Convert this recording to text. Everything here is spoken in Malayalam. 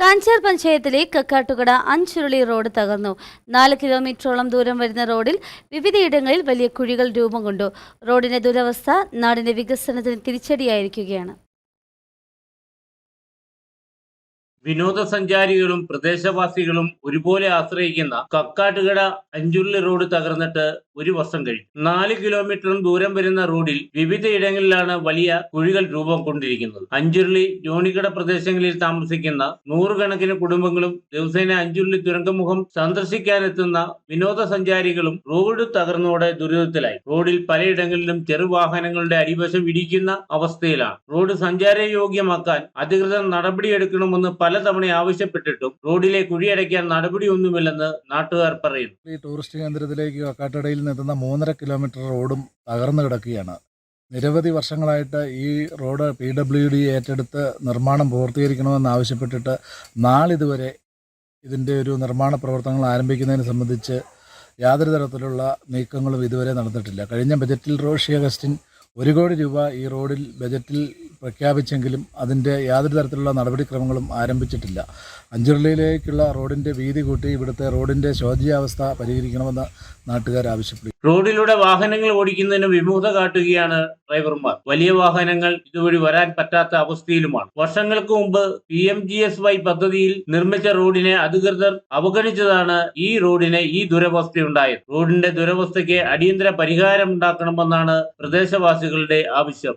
കാഞ്ചാർ പഞ്ചായത്തിലെ കക്കാട്ടുകട അഞ്ചുരുളി റോഡ് തകർന്നു. നാല് കിലോമീറ്ററോളം ദൂരം വരുന്ന റോഡിൽ വിവിധയിടങ്ങളിൽ വലിയ കുഴികൾ രൂപം കൊണ്ടു. റോഡിന്റെ ദുരവസ്ഥ നാടിന്റെ വികസനത്തിന് തിരിച്ചടിയായിരിക്കുകയാണ്. വിനോദസഞ്ചാരികളും പ്രദേശവാസികളും ഒരുപോലെ ആശ്രയിക്കുന്ന കക്കാട്ടുകട അഞ്ചുരുളി റോഡ് തകർന്നിട്ട് ഒരു വർഷം കഴിഞ്ഞു. നാല് കിലോമീറ്ററും ദൂരം വരുന്ന റോഡിൽ വിവിധയിടങ്ങളിലാണ് വലിയ കുഴികൾ രൂപം കൊണ്ടിരിക്കുന്നത്. അഞ്ചുരുളി ജോണിക്കട പ്രദേശങ്ങളിൽ താമസിക്കുന്ന നൂറുകണക്കിന് കുടുംബങ്ങളും ദിവസേന അഞ്ചുരുളി തുരങ്കമുഖം സന്ദർശിക്കാനെത്തുന്ന വിനോദസഞ്ചാരികളും റോഡ് തകർന്നോടെ ദുരിതത്തിലായി. റോഡിൽ പലയിടങ്ങളിലും ചെറുവാഹനങ്ങളുടെ അടിവശം ഇടിക്കുന്ന അവസ്ഥയിലാണ്. റോഡ് സഞ്ചാരയോഗ്യമാക്കാൻ അധികൃതർ നടപടിയെടുക്കണമെന്ന് പലതവണ ആവശ്യപ്പെട്ടിട്ടും റോഡിലെ കുഴിയടയ്ക്കാൻ നടപടിയൊന്നുമില്ലെന്ന് നാട്ടുകാർ പറയുന്നു. ഈ ടൂറിസ്റ്റ് കേന്ദ്രത്തിലേക്ക് കക്കാട്ടടയിൽ നിന്നെത്തുന്ന മൂന്നര കിലോമീറ്റർ റോഡും തകർന്നു കിടക്കുകയാണ്. നിരവധി വർഷങ്ങളായിട്ട് ഈ റോഡ് പി ഡബ്ല്യു ഡി ഏറ്റെടുത്ത് നിർമ്മാണം പൂർത്തീകരിക്കണമെന്ന് ആവശ്യപ്പെട്ടിട്ട് നാളിതുവരെ ഇതിന്റെ ഒരു നിർമ്മാണ പ്രവർത്തനങ്ങൾ ആരംഭിക്കുന്നതിനെ സംബന്ധിച്ച് യാതൊരു തരത്തിലുള്ള നീക്കങ്ങളും ഇതുവരെ നടന്നിട്ടില്ല. കഴിഞ്ഞ ബജറ്റിൽ റോഷി അഗസ്റ്റിൻ ഒരു കോടി രൂപ ഈ റോഡിൽ ബജറ്റിൽ പ്രഖ്യാപിച്ചെങ്കിലും അതിന്റെ യാതൊരു തരത്തിലുള്ള നടപടിക്രമങ്ങളും ആരംഭിച്ചിട്ടില്ല. അഞ്ചുരുളിയിലേക്കുള്ള റോഡിന്റെ വീതി കൂട്ടി ഇവിടുത്തെ റോഡിന്റെ ശോചനീയാവസ്ഥ പരിഹരിക്കണമെന്ന് നാട്ടുകാർ ആവശ്യപ്പെട്ടു. റോഡിലൂടെ വാഹനങ്ങൾ ഓടിക്കുന്നതിന് വിമുഖത കാട്ടുകയാണ് ഡ്രൈവർമാർ. വലിയ വാഹനങ്ങൾ ഇതുവഴി വരാൻ പറ്റാത്ത അവസ്ഥയിലുമാണ്. വർഷങ്ങൾക്ക് മുമ്പ് P M G S Y പദ്ധതിയിൽ നിർമ്മിച്ച റോഡിനെ അധികൃതർ അവഗണിച്ചതാണ് ഈ റോഡിന് ഈ ദുരവസ്ഥയുണ്ടായത്. റോഡിന്റെ ദുരവസ്ഥയ്ക്ക് അടിയന്തര പരിഹാരം ഉണ്ടാക്കണമെന്നാണ് പ്രദേശവാസികളുടെ ആവശ്യം.